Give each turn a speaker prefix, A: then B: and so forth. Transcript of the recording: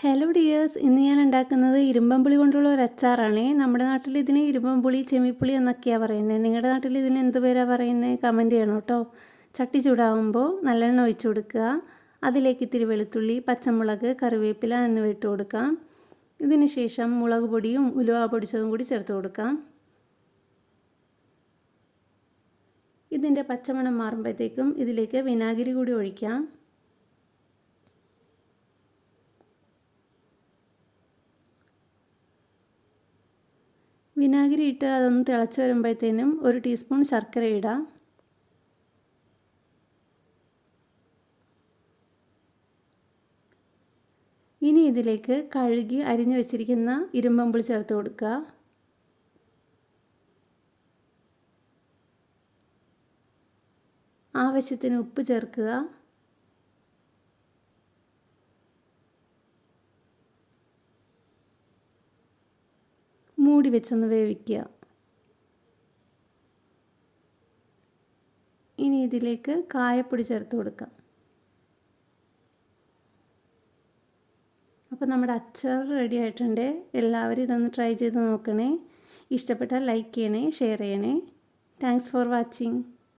A: Hello dears ഇന്ന് ഞാൻ ഉണ്ടാക്കുന്നത് ഇരുമ്പമ്പുളി കൊണ്ടുള്ള ഒരു അച്ചാറാണ്. നമ്മുടെ നാട്ടിൽ ഇതിന് ഇരുമ്പമ്പുളി ചെമ്മിപ്പുളി എന്നൊക്കെയാണ് പറയുന്നത് നിങ്ങളുടെ നാട്ടിൽ ഇതിന് എന്ത് പേരാണ് പറയുന്നത് കമന്റ് ചെയ്യണം കേട്ടോ. ചട്ടി ചൂടാവുമ്പോൾ നല്ലെണ്ണ ഒഴിച്ചു കൊടുക്കുക. അതിലേക്ക് ഇത്തിരി വെളുത്തുള്ളി പച്ചമുളക് കറിവേപ്പില എന്നിവ ഇട്ട് കൊടുക്കാം ഇതിന് ശേഷം മുളക് പൊടിയും ഉലുവ പൊടിച്ചതും കൂടി ചേർത്ത് കൊടുക്കാം. ഇതിന്റെ പച്ചമണം മാറുമ്പോഴത്തേക്കും ഇതിലേക്ക് വിനാഗിരി കൂടി ഒഴിക്കാം. വിനാഗിരി ഇട്ട് അതൊന്ന് തിളച്ച് വരുമ്പോഴത്തേനും ഒരു ടീസ്പൂൺ ശർക്കര ഇടാം. ഇനി ഇതിലേക്ക് കഴുകി അരിഞ്ഞു വെച്ചിരിക്കുന്ന ഇരുമ്പമ്പുളി ചേർത്ത് കൊടുക്കുക. ആവശ്യത്തിന് ഉപ്പ് ചേർക്കുക. മൂടി വെച്ചൊന്ന് വേവിക്കുക. ഇനി ഇതിലേക്ക് കായപ്പൊടി ചേർത്ത് കൊടുക്കാം. അപ്പോൾ നമ്മുടെ അച്ചാർ റെഡി ആയിട്ടുണ്ട്. എല്ലാവരും ഇതൊന്ന് ട്രൈ ചെയ്ത് നോക്കണേ. ഇഷ്ടപ്പെട്ടാൽ ലൈക്ക് ചെയ്യണേ ഷെയർ ചെയ്യണേ. Thanks for watching